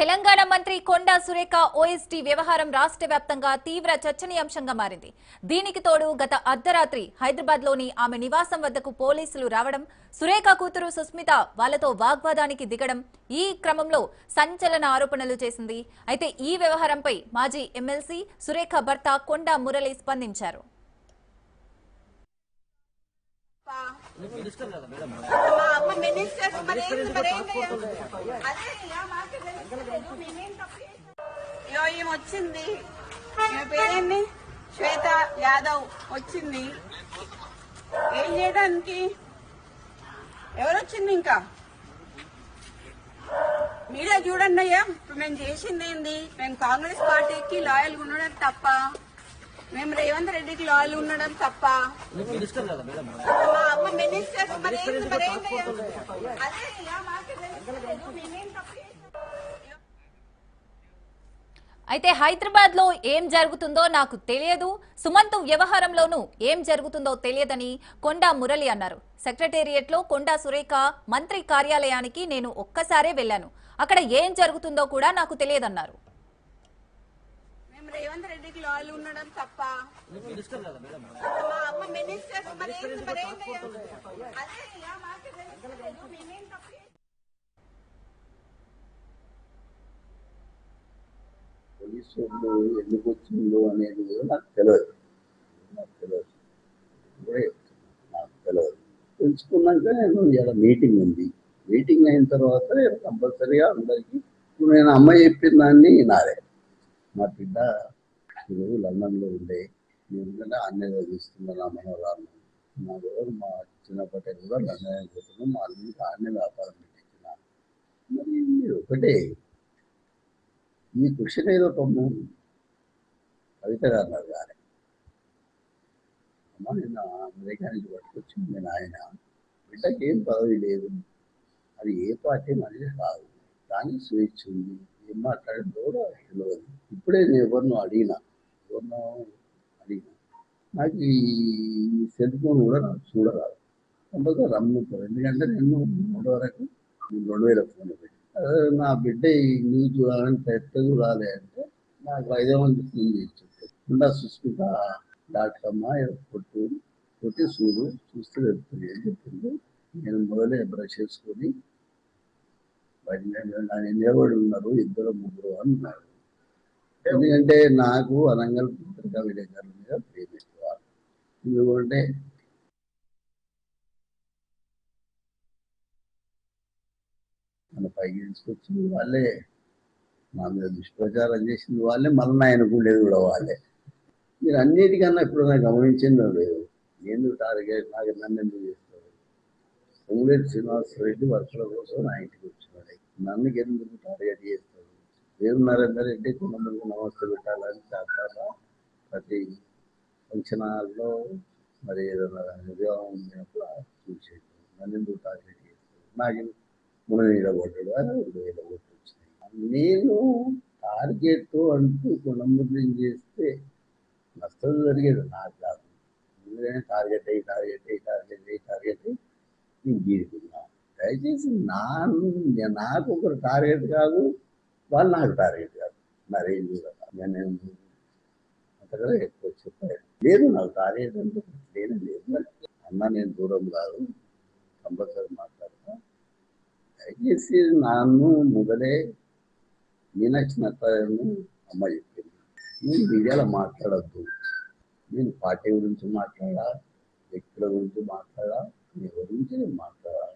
తెలంగాణ మంత్రి కొండా సురేఖ ఓఎస్టీ వ్యవహారం రాష్ట్ర వ్యాప్తంగా తీవ్ర చర్చనీయాంశంగా మారింది. దీనికి తోడు గత అర్ధరాత్రి హైదరాబాద్లోని ఆమె నివాసం వద్దకు పోలీసులు రావడం సురేఖ కూతురు సుస్మిత వాళ్ళతో వాగ్వాదానికి దిగడం ఈ క్రమంలో సంచలన ఆరోపణలు చేసింది. అయితే ఈ వ్యవహారంపై మాజీ ఎమ్మెల్సీ సురేఖ భర్త కొండా మురళి స్పందించారు. మా అమ్మ మినిస్టర్ మరి అదే ఈమె వచ్చింది. ఈమె పేరేంది? శ్వేత యాదవ్ వచ్చింది. ఏం చేయడానికి? ఎవరొచ్చింది ఇంకా? మీరే చూడండి అయ్యా. ఇప్పుడు మేము చేసింది ఏంది? మేము కాంగ్రెస్ పార్టీకి లాయల్ ఉండడం తప్ప మేము రేవంత్ రెడ్డికి లాయల్ ఉండడం తప్ప మినిస్టర్? అదే మాకు. మేమేం తప్పు? అయితే హైదరాబాద్లో ఏం జరుగుతుందో నాకు తెలియదు సుమంత్ వ్యవహారంలోనూ ఏం జరుగుతుందో తెలియదని కొండా మురళి అన్నారు సెక్రటేరియట్లో కొండా సురేఖ మంత్రి కార్యాలయానికి నేను ఒక్కసారే వెళ్ళాను అక్కడ ఏం జరుగుతుందో కూడా నాకు తెలియదన్నారు రేవంత్ రెడ్డికి లాయల్ ఉండడం తప్ప. మా అమ్మ మినిస్టర్ మరి ఏంది మరి ఏంది? అదే ఇక మాకు తెలుస్తలేదు. మేమేం తప్పు చేసాం? పోలీసు వాళ్ళు ఎందుకు వచ్చిందో అనేది నాకు తెలియదు నాకు తెలియదు నాకు తెలియదు తెలుసుకున్నాక నేను ఇలా మీటింగ్ ఉంది. మీటింగ్ అయిన తర్వాత నేను కంపల్సరీగా అందరికీ ఇప్పుడు నేను అమ్మ చెప్పిన దాన్ని నాదే. మా బిడ్డ ఇప్పుడు లండన్లో ఉండే నేను అన్నయ్య తీసుకున్నాను నా మనవరాలు మా ఎవరు మా చిన్నప్పటి కూడా లండన్ పోతున్నాం మా అన్న వ్యాపారం పెట్టించిన. మరి మీరు ఒకటే ఈ క్వశ్చన్ ఏదో పాపం కవిత గారు అన్నారు కానీ అమ్మ నిన్న అమెరికా నుంచి పట్టుకొచ్చింది నేను ఆయన బిడ్డకి ఏం పదవి లేదు. అది ఏ పార్టీ అనేది కాదు. కానీ స్వేచ్ఛ ఉంది. ఏం మాట్లాడిందో కూడా తెలియదు ఇప్పుడే నేను ఎవరినో అడిగినా. ఎవరినో నాకు ఈ సెల్ ఫోన్ కూడా నాకు చూడరాదు. అందుకే రమ్ముతారు ఎందుకంటే నేను మూడు వరకు నేను రెండు వేల ఫోన్ పెట్టి. నా బిడ్డ ఈ న్యూస్ చూడాలంటే ఎట్ట చూడాలి అంటే నాకు ఐదో మంది ఫోన్ చేసి ఉండా సుస్మిత డాట్ అమ్మ కొట్టు కొట్టి చూడు చూస్తే వెళ్తుంది అని చెప్పింది. నేను మొదలే బ్రష్ చేసుకొని బయట నేను నిలబడి ఉన్నారు. ఇద్దరు ముగ్గురు అన్నారు. ఎందుకంటే నాకు అనంగల్ పత్రికా విలేకరుల మీద ప్రేమ ఎక్కువ. ఎందుకంటే మన పైకి తీసుకొచ్చింది వాళ్ళే. నా మీద దుష్ప్రచారం చేసింది వాళ్ళే. మళ్ళీ ఆయనకుండేది కూడా వాళ్ళే. మీరు అన్నిటికన్నా ఎప్పుడైనా గమనించిందో లేదు? ఎందుకు టార్గెట్? నాకు నన్ను ఎందుకు చేస్తారు? పొంగులేటి శ్రీనివాస రెడ్డి వర్షాల కోసం నా ఇంటికి వచ్చినాడు నన్ను ఎందుకు టార్గెట్ చేస్తారు? వేరు నరేందర్ రెడ్డి కొంతమందికి నమస్తే పెట్టాలని చేస్తారా? ప్రతి ఫంక్షన్ హాల్లో మరి ఏదైనా ఉద్యోగం ఉన్నప్పుడు చూసేది. నన్ను ఎందుకు టార్గెట్ చేస్తాడు నాకు మున నిలబడ్డాడు అని నిలబడి వచ్చినాయి. నేను టార్గెట్ అంటూ కుటుంబం చేస్తే నష్టం జరిగేది నాకు కాదు. ఎందుకంటే టార్గెట్ అయ్యి టార్గెట్ అయ్యి టార్గెట్ అయ్యి టార్గెట్ అయ్యి నేను గీరుకున్నాను దయచేసి నా నాకు ఒకరు టార్గెట్ కాదు. వాళ్ళు నాకు టార్గెట్ కాదు మరేం చూడాలి నేను అంతగా ఎక్కువ చెప్పాను లేదు నాకు టార్గెట్ అంటే లేదు లేదు. అన్న నేను దూరం కాదు. కంపల్సరీ మాట్లాడతా. దయచేసి నన్ను మొదలే మీనాక్షి అమ్మ చెప్పింది. నేను మీడియాలో మాట్లాడద్దు. నేను పార్టీ గురించి మాట్లాడా వ్యక్తుల గురించి మాట్లాడా మీ గురించి నేను మాట్లాడా